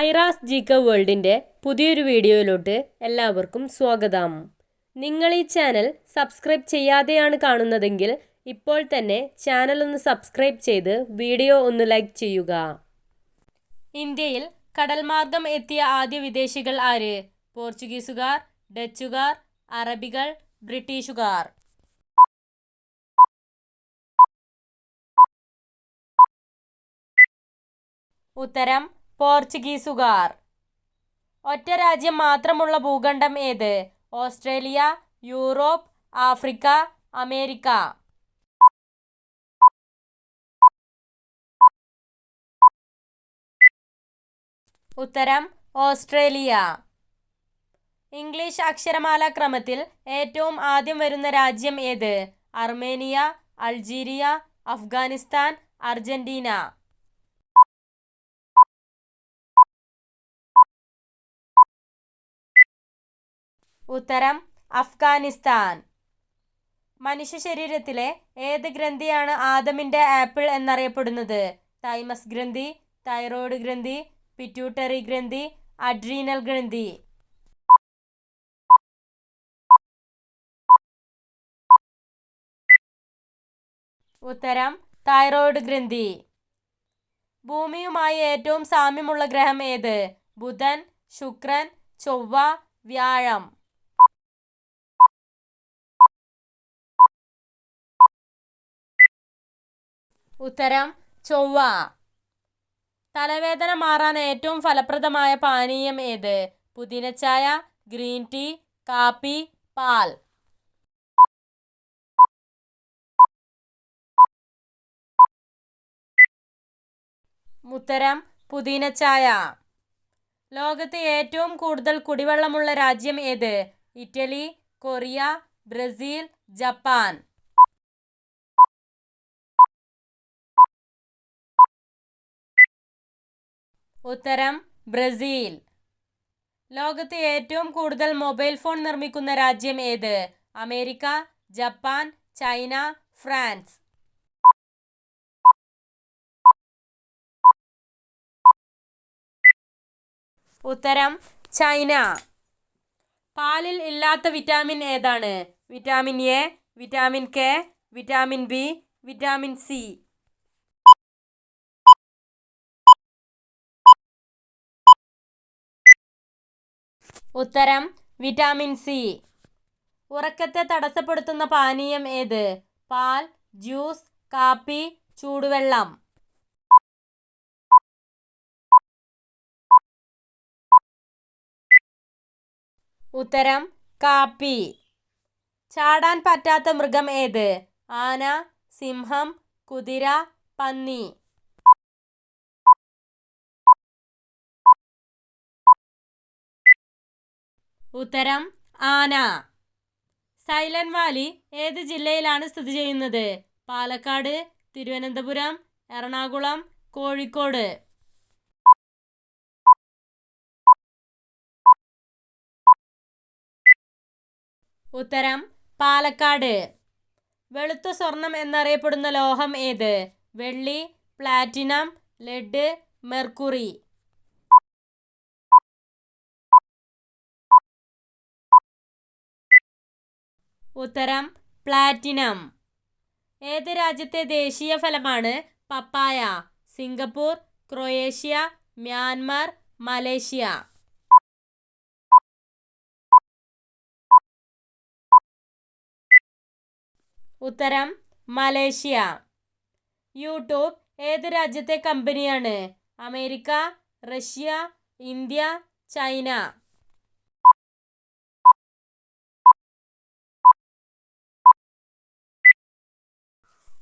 Aira's G K വേൾഡിന്റെ പുതിയൊരു വീഡിയോയിലോട്ട് എല്ലാവർക്കും സ്വാഗതം. നിങ്ങൾ ഈ ചാനൽ സബ്സ്ക്രൈബ് ചെയ്യാതെയാണ് കാണുന്നതെങ്കിൽ ഇപ്പോൾ തന്നെ ചാനൽ ഒന്ന് സബ്സ്ക്രൈബ് ചെയ്ത് വീഡിയോ ഒന്ന് ലൈക്ക് ചെയ്യുക. ഇന്ത്യയിൽ കടൽമാർഗം എത്തിയ ആദ്യ വിദേശികൾ ആര്? പോർച്ചുഗീസുകാർ ഡച്ചുകാർ അറബികൾ ബ്രിട്ടീഷുകാർ. ഉത്തരം പോർച്ചുഗീസുകാർ. ഒറ്റ രാജ്യം മാത്രമുള്ള ഭൂഖണ്ഡം ഏത്? Australia Europe Africa America. ഉത്തരം ഓസ്ട്രേലിയ. ഇംഗ്ലീഷ് അക്ഷരമാല ക്രമത്തിൽ ഏറ്റവും ആദ്യം വരുന്ന രാജ്യം ഏത്? Armenia Algeria Afghanistan Argentina. ഉത്തരം അഫ്ഗാനിസ്ഥാൻ. മനുഷ്യ ശരീരത്തിലെ ഏത് ഗ്രന്ഥിയാണ് ആദമിന്റെ ആപ്പിൾ എന്നറിയപ്പെടുന്നത്? തൈമസ് ഗ്രന്ഥി തൈറോയ്ഡ് ഗ്രന്ഥി പിറ്റ്യൂട്ടറി ഗ്രന്ഥി അഡ്രീനൽ ഗ്രന്ഥി. ഉത്തരം തൈറോയ്ഡ് ഗ്രന്ഥി. ഭൂമിയുമായി ഏറ്റവും സാമ്യമുള്ള ഗ്രഹം ഏത്? ബുധൻ ശുക്രൻ ചൊവ്വ വ്യാഴം. ഉത്തരം ചൊവ്വ. തലവേദന മാറാൻ ഏറ്റവും ഫലപ്രദമായ പാനീയം ഏത്? പുതിനച്ചായ ഗ്രീൻ ടീ കാപ്പി പാൽ. ഉത്തരം പുതിനച്ചായ ലോകത്ത് ഏറ്റവും കൂടുതൽ കുടിവെള്ളമുള്ള രാജ്യം ഏത്? Italy Korea Brazil Japan. ഉത്തരം ബ്രസീൽ. ലോകത്ത് ഏറ്റവും കൂടുതൽ മൊബൈൽ ഫോൺ നിർമ്മിക്കുന്ന രാജ്യം ഏത്? America Japan China France. ഉത്തരം ചൈന. പാലിൽ ഇല്ലാത്ത വിറ്റാമിൻ ഏതാണ്? Vitamin A vitamin K vitamin B vitamin C. ഉത്തരം വിറ്റാമിൻ സി. ഉറക്കത്തെ തടസ്സപ്പെടുത്തുന്ന പാനീയം ഏത്? പാൽ ജ്യൂസ് കാപ്പി ചൂടുവെള്ളം. ഉത്തരം കാപ്പി. ചാടാൻ പറ്റാത്ത മൃഗം ഏത്? ആന സിംഹം കുതിര പന്നി. ഉത്തരം ആന. സൈലന്റ് വാലി ഏത് ജില്ലയിലാണ് സ്ഥിതി ചെയ്യുന്നത്? പാലക്കാട് തിരുവനന്തപുരം എറണാകുളം കോഴിക്കോട്. ഉത്തരം പാലക്കാട്. വെളുത്ത സ്വർണം എന്നറിയപ്പെടുന്ന ലോഹം ഏത്? വെള്ളി പ്ലാറ്റിനം ലെഡ് മെർക്കുറി. ഉത്തരം പ്ലാറ്റിനം. ഏത് രാജ്യത്തെ ദേശീയ ഫലമാണ് പപ്പായ? Singapore Croatia Myanmar Malaysia. ഉത്തരം മലേഷ്യ. യൂട്യൂബ് ഏത് രാജ്യത്തെ കമ്പനിയാണ്? America Russia India China.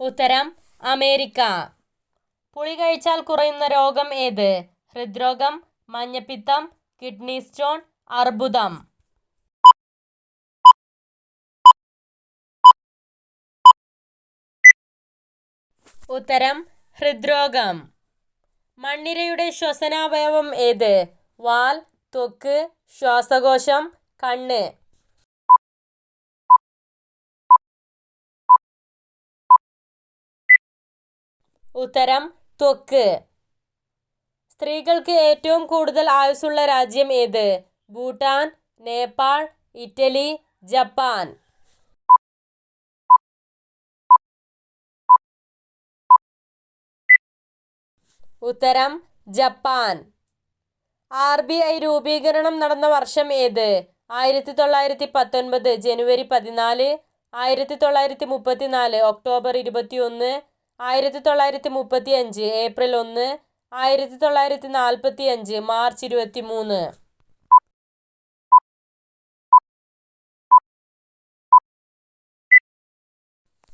ഉത്തരം അമേരിക്ക. പുളി കഴിച്ചാൽ കുറയുന്ന രോഗം ഏത്? ഹൃദ്രോഗം മഞ്ഞപ്പിത്തം കിഡ്നി സ്റ്റോൺ അർബുദം. ഉത്തരം ഹൃദ്രോഗം. മണ്ണിരയുടെ ശ്വസനാവയവം ഏത്? വാൽ ത്വക്ക് ശ്വാസകോശം കണ്ണ്. ഉത്തരം ത്വക്ക്. സ്ത്രീകൾക്ക് ഏറ്റവും കൂടുതൽ ആയുസ്സുള്ള രാജ്യം ഏത്? Bhutan Nepal Italy Japan. ഉത്തരം ജപ്പാൻ. ആർ ബി ഐ രൂപീകരണം നടന്ന വർഷം ഏത്? ആയിരത്തി തൊള്ളായിരത്തി പത്തൊൻപത് ജനുവരി പതിനാല് ആയിരത്തി തൊള്ളായിരത്തി മുപ്പത്തി നാല് ഒക്ടോബർ ഇരുപത്തി ഒന്ന് ആയിരത്തി തൊള്ളായിരത്തി മുപ്പത്തി അഞ്ച് ഏപ്രിൽ ഒന്ന് ആയിരത്തി തൊള്ളായിരത്തി നാൽപ്പത്തി അഞ്ച് മാർച്ച് ഇരുപത്തി മൂന്ന്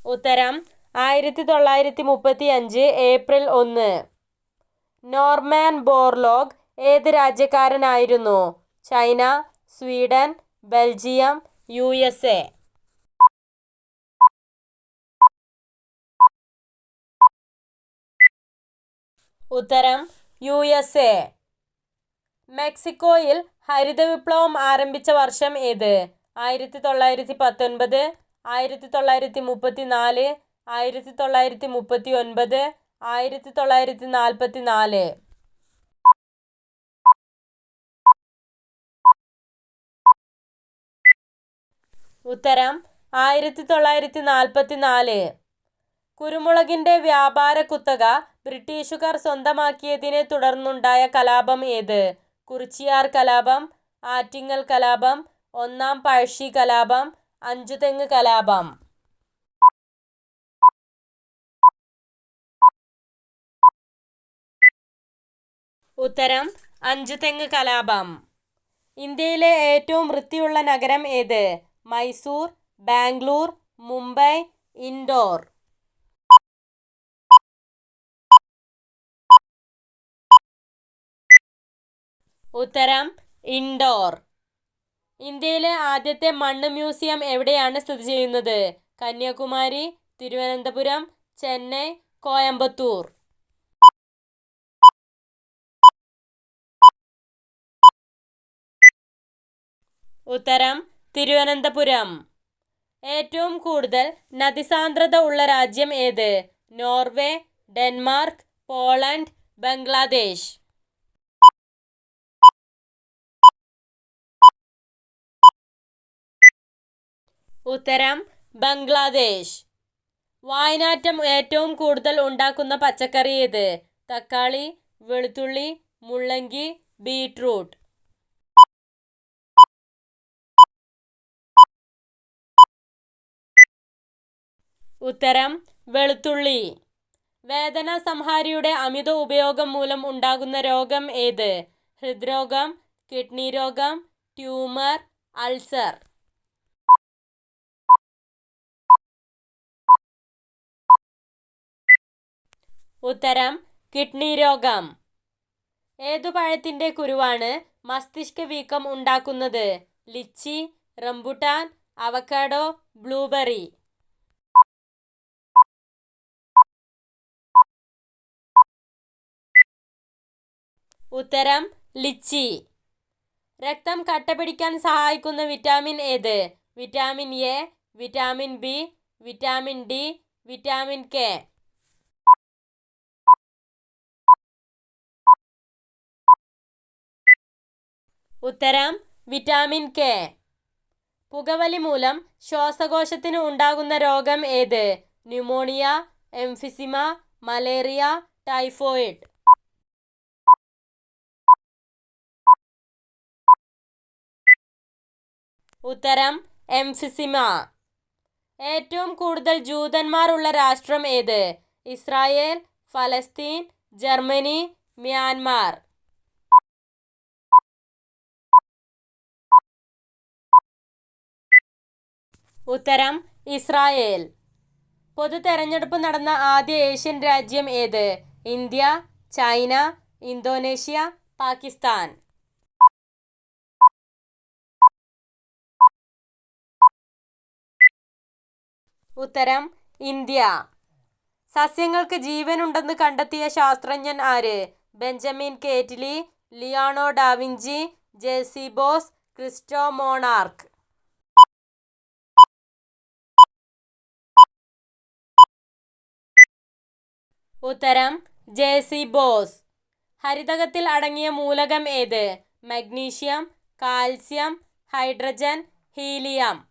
ഉത്തരം ആയിരത്തി തൊള്ളായിരത്തി മുപ്പത്തി അഞ്ച് ഏപ്രിൽ ഒന്ന്. നോർമാൻ ബോർലോഗ് ഏത് രാജ്യക്കാരനായിരുന്നു? China Sweden Belgium U S A. ഉത്തരം യു എസ് എ. മെക്സിക്കോയിൽ ഹരിത വിപ്ലവം ആരംഭിച്ച വർഷം ഏത്? ആയിരത്തി തൊള്ളായിരത്തി പത്തൊൻപത് ആയിരത്തി തൊള്ളായിരത്തി മുപ്പത്തി നാല് ആയിരത്തി തൊള്ളായിരത്തി മുപ്പത്തി ഒൻപത് ആയിരത്തി തൊള്ളായിരത്തി നാൽപ്പത്തി നാല് ഉത്തരം ആയിരത്തി തൊള്ളായിരത്തി നാൽപ്പത്തി നാല് കുരുമുളകിന്റെ വ്യാപാര കുത്തക ബ്രിട്ടീഷുകാർ സ്വന്തമാക്കിയതിനെ തുടർന്നുണ്ടായ കലാപം ഏത്? കുറിച്ചിയാർ കലാപം ആറ്റിങ്ങൽ കലാപം ഒന്നാം പഴശ്ശി കലാപം അഞ്ചുതെങ്ങ് കലാപം. ഉത്തരം അഞ്ചുതെങ്ങ് കലാപം. ഇന്ത്യയിലെ ഏറ്റവും വൃത്തിയുള്ള നഗരം ഏത്? മൈസൂർ ബാംഗ്ലൂർ മുംബൈ ഇൻഡോർ. ഉത്തരം ഇൻഡോർ. ഇന്ത്യയിലെ ആദ്യത്തെ മണ്ണ് മ്യൂസിയം എവിടെയാണ് സ്ഥിതി ചെയ്യുന്നത്? കന്യാകുമാരി തിരുവനന്തപുരം ചെന്നൈ കോയമ്പത്തൂർ. ഉത്തരം തിരുവനന്തപുരം. ഏറ്റവും കൂടുതൽ നദിസാന്ദ്രത ഉള്ള രാജ്യം ഏത്? Norway Denmark Poland Bangladesh. ഉത്തരം ബംഗ്ലാദേശ്. വായനാറ്റം ഏറ്റവും കൂടുതൽ ഉണ്ടാക്കുന്ന പച്ചക്കറി ഏത്? തക്കാളി വെളുത്തുള്ളി മുള്ളങ്കി ബീട്രൂട്ട്. ഉത്തരം വെളുത്തുള്ളി. വേദന സംഹാരിയുടെ അമിത ഉപയോഗം മൂലം ഉണ്ടാകുന്ന രോഗം ഏത്? ഹൃദ്രോഗം കിഡ്നി രോഗം ട്യൂമർ അൾസർ. ഉത്തരം കിഡ്നി രോഗം. ഏതു പഴത്തിന്റെ കുരുവാണ് മസ്തിഷ്ക വീക്കം ഉണ്ടാക്കുന്നത്? Lychee rambutan avocado blueberry. ഉത്തരം ലിച്ചി. രക്തം കട്ടപിടിക്കാൻ സഹായിക്കുന്ന വിറ്റാമിൻ ഏത്? Vitamin A vitamin B vitamin D vitamin K. ഉത്തരം വിറ്റാമിൻ കെ. പുകവലി മൂലം ശ്വാസകോശത്തിന് ഉണ്ടാകുന്ന രോഗം ഏത്? Pneumonia emphysema malaria typhoid. ഉത്തരം എംഫിസിമ. ഏറ്റവും കൂടുതൽ ജൂതന്മാർ ഉള്ള രാഷ്ട്രം ഏത്? ഇസ്രായേൽ ഫലസ്തീൻ ജർമ്മനി മ്യാൻമാർ. ഉത്തരം ഇസ്രായേൽ. പൊതു തെരഞ്ഞെടുപ്പ് നടന്ന ആദ്യ ഏഷ്യൻ രാജ്യം ഏത്? India China Indonesia Pakistan. ഉത്തരം ഇന്ത്യ. സസ്യങ്ങൾക്ക് ജീവനുണ്ടെന്ന് കണ്ടെത്തിയ ശാസ്ത്രജ്ഞൻ ആര്? Benjamin കേറ്റ്ലി Leonardo da Vinci J C Bose Cristo മോണാർക്ക്. ഉത്തരം ജെ സി ബോസ്. ഹരിതകത്തിൽ അടങ്ങിയ മൂലകം ഏത്? Magnesium calcium hydrogen helium.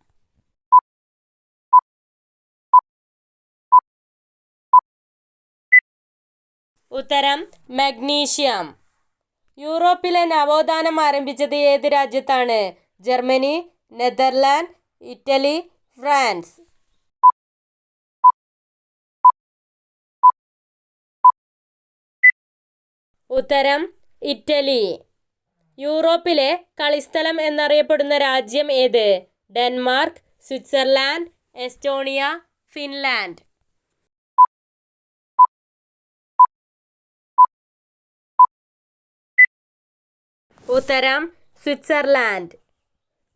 ഉത്തരം മഗ്നീഷ്യം. യൂറോപ്പിലെ നവോത്ഥാനം ആരംഭിച്ചത് ഏത് രാജ്യത്താണ്? Germany Netherland Italy France. ഉത്തരം ഇറ്റലി. യൂറോപ്പിലെ കളിസ്ഥലം എന്നറിയപ്പെടുന്ന രാജ്യം ഏത്? Denmark Switzerland Estonia Finland. ഉത്തരം സ്വിറ്റ്സർലാൻഡ്.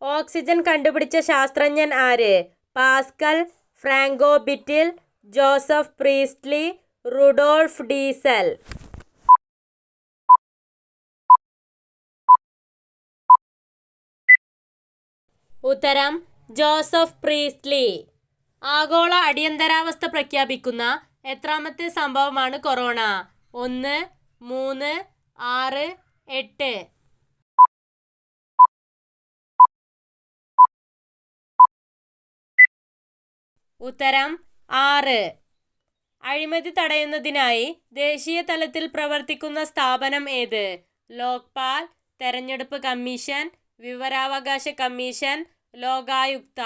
ഓക്സിജൻ കണ്ടുപിടിച്ച ശാസ്ത്രജ്ഞൻ ആര്? പാസ്കൽ ഫ്രാങ്കോ ബിറ്റിൽ ജോസഫ് പ്രീസ്റ്റ്ലി റുഡോൾഫ് ഡീസൽ. ഉത്തരം ജോസഫ് പ്രീസ്ലി ആഗോള അടിയന്തരാവസ്ഥ പ്രഖ്യാപിക്കുന്ന എത്രാമത്തെ സംഭവമാണ് കൊറോണ? ഒന്ന് മൂന്ന് ആറ് എട്ട്. ഉത്തരം ആറ്. അഴിമതി തടയുന്നതിനായി ദേശീയ തലത്തിൽ പ്രവർത്തിക്കുന്ന സ്ഥാപനം ഏത്? ലോക്പാൽ തെരഞ്ഞെടുപ്പ് കമ്മീഷൻ വിവരാവകാശ കമ്മീഷൻ ലോകായുക്ത.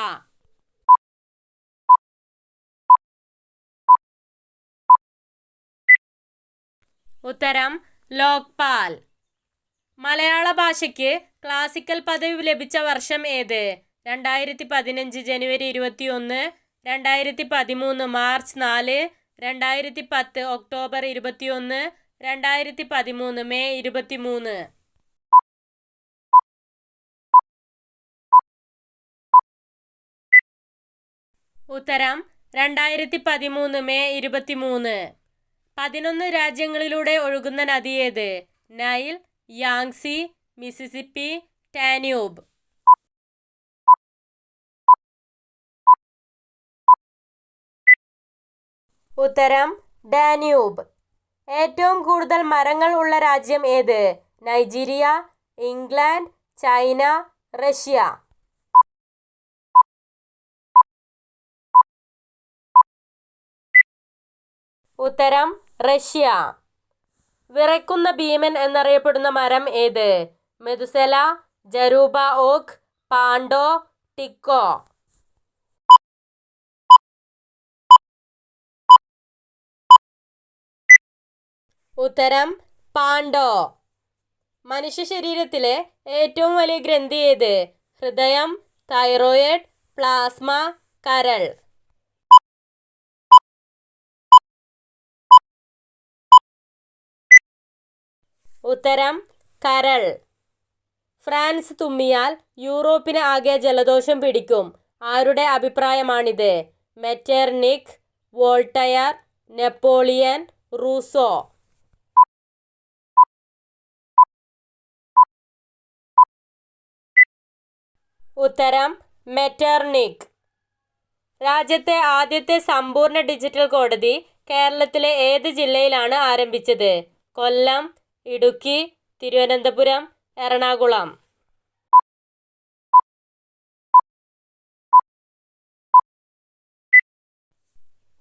ഉത്തരം ലോക്പാൽ. മലയാള ഭാഷയ്ക്ക് ക്ലാസിക്കൽ പദവി ലഭിച്ച വർഷം ഏത്? രണ്ടായിരത്തി പതിനഞ്ച് ജനുവരി ഇരുപത്തി ഒന്ന് രണ്ടായിരത്തി പതിമൂന്ന് മാർച്ച് നാല് രണ്ടായിരത്തി പത്ത് ഒക്ടോബർ ഇരുപത്തി ഒന്ന് രണ്ടായിരത്തി പതിമൂന്ന് മെയ് ഇരുപത്തി ഉത്തരം രണ്ടായിരത്തി പതിമൂന്ന് മെയ് ഇരുപത്തി മൂന്ന് പതിനൊന്ന് രാജ്യങ്ങളിലൂടെ ഒഴുകുന്ന നദി ഏത്? നൈൽ യാങ്സി മിസിസിപ്പി ടാന്യൂബ് ഉത്തരം ഡാന്യൂബ്. ഏറ്റവും കൂടുതൽ മരങ്ങൾ ഉള്ള രാജ്യം ഏത്? Nigeria England China Russia. ഉത്തരം റഷ്യ. വിറയ്ക്കുന്ന ഭീമൻ എന്നറിയപ്പെടുന്ന മരം ഏത്? മെതുസെല ജരൂബ ഓക്ക് പാണ്ടോ ടിക്കോ. ഉത്തരം പാണ്ടോ മനുഷ്യ ശരീരത്തിലെ ഏറ്റവും വലിയ ഗ്രന്ഥി ഏത്? ഹൃദയം തൈറോയിഡ് പ്ലാസ്മ കരൾ. ഉത്തരം കരൾ. ഫ്രാൻസ് തുമ്മിയാൽ യൂറോപ്പിന് ആകെ ജലദോഷം പിടിക്കും. ആരുടെ അഭിപ്രായമാണിത്? Metternich Voltaire Napoleon Rousseau? ഉത്തരം മെറ്റേർണിക്. രാജ്യത്തെ ആദ്യത്തെ സമ്പൂർണ ഡിജിറ്റൽ കോടതി കേരളത്തിലെ ഏത് ജില്ലയിലാണ് ആരംഭിച്ചത്? കൊല്ലം ഇടുക്കി തിരുവനന്തപുരം എറണാകുളം.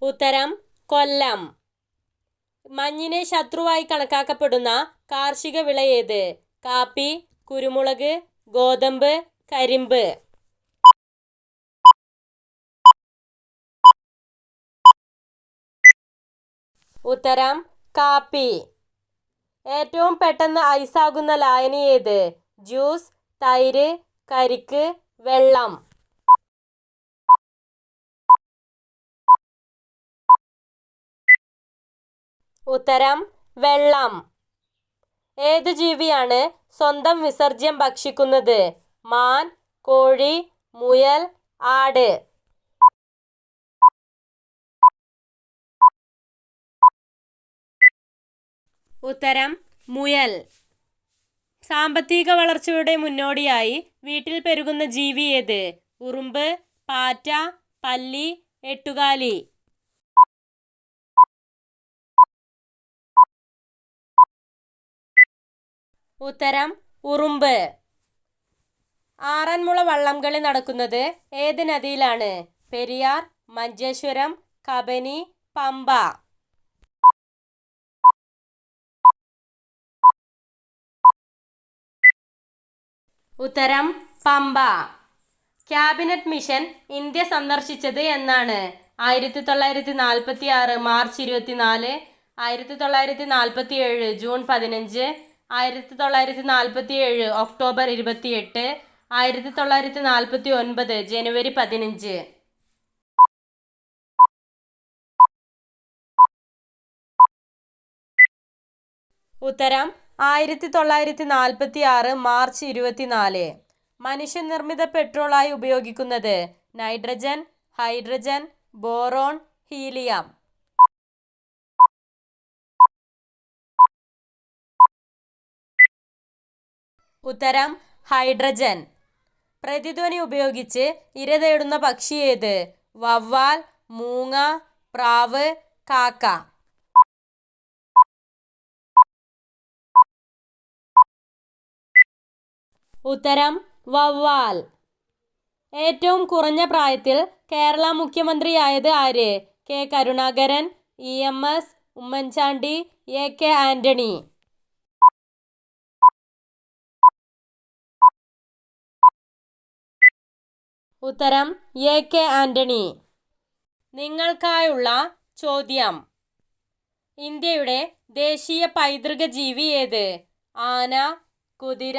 ഉത്തരം കൊല്ലം. മഞ്ഞിനെ ശത്രുവായി കണക്കാക്കപ്പെടുന്ന കാർഷിക വിള ഏത്? കാപ്പി കുരുമുളക് ഗോതമ്പ് കരിമ്പ്. ഉത്തരം കാപ്പി. ഏറ്റവും പെട്ടെന്ന് ഐസാകുന്ന ലായനി ഏത്? ജ്യൂസ് തൈര് കരിക്ക് വെള്ളം. ഉത്തരം വെള്ളം. ഏത് ജീവിയാണ് സ്വന്തം വിസർജ്യം ഭക്ഷിക്കുന്നത്? മാൻ കോഴി മുയൽ ആട്. ഉത്തരം മുയൽ. സാമ്പത്തിക വളർച്ചയുടെ മുന്നോടിയായി വീട്ടിൽ പെരുകുന്ന ജീവി ഏത്? ഉറുമ്പ് പാറ്റ പല്ലി എട്ടുകാലി. ഉത്തരം ഉറുമ്പ്. ആറന്മുള വള്ളംകളി നടക്കുന്നത് ഏത് നദിയിലാണ്? പെരിയാർ മഞ്ചേശ്വരം കബനി പമ്പ. ഉത്തരം പമ്പ. ക്യാബിനറ്റ് മിഷൻ ഇന്ത്യ സന്ദർശിച്ചത് എന്നാണ്. ആയിരത്തി തൊള്ളായിരത്തി നാൽപ്പത്തി ആറ് മാർച്ച് ഇരുപത്തിനാല് ആയിരത്തി തൊള്ളായിരത്തി നാൽപ്പത്തി ഏഴ് ജൂൺ പതിനഞ്ച് ആയിരത്തി തൊള്ളായിരത്തി നാൽപ്പത്തി ഏഴ് ഒക്ടോബർ ഇരുപത്തിയെട്ട് ആയിരത്തി തൊള്ളായിരത്തി നാൽപ്പത്തി ഒൻപത് ജനുവരി പതിനഞ്ച്. ഉത്തരം ആയിരത്തി തൊള്ളായിരത്തി നാൽപ്പത്തി ആറ് മാർച്ച് ഇരുപത്തിനാല്. മനുഷ്യനിർമ്മിത പെട്രോളായി ഉപയോഗിക്കുന്നത് നൈട്രജൻ ഹൈഡ്രജൻ ബോറോൺ ഹീലിയം. ഉത്തരം ഹൈഡ്രജൻ. പ്രതിധ്വനി ഉപയോഗിച്ച് ഇര തേടുന്ന പക്ഷി ഏത്? വവ്വാൽ മൂങ്ങ പ്രാവ് കാക്ക. ഉത്തരം വവ്വാൽ. ഏറ്റവും കുറഞ്ഞ പ്രായത്തിൽ കേരള മുഖ്യമന്ത്രിയായത് ആര്? K Karunakaran E M S Oommen Chandy A K Antony. ഉത്തരം എ കെ ആന്റണി. നിങ്ങൾക്കായുള്ള ചോദ്യം. ഇന്ത്യയുടെ ദേശീയ പൈതൃക ജീവി ഏത്? ആന കുതിര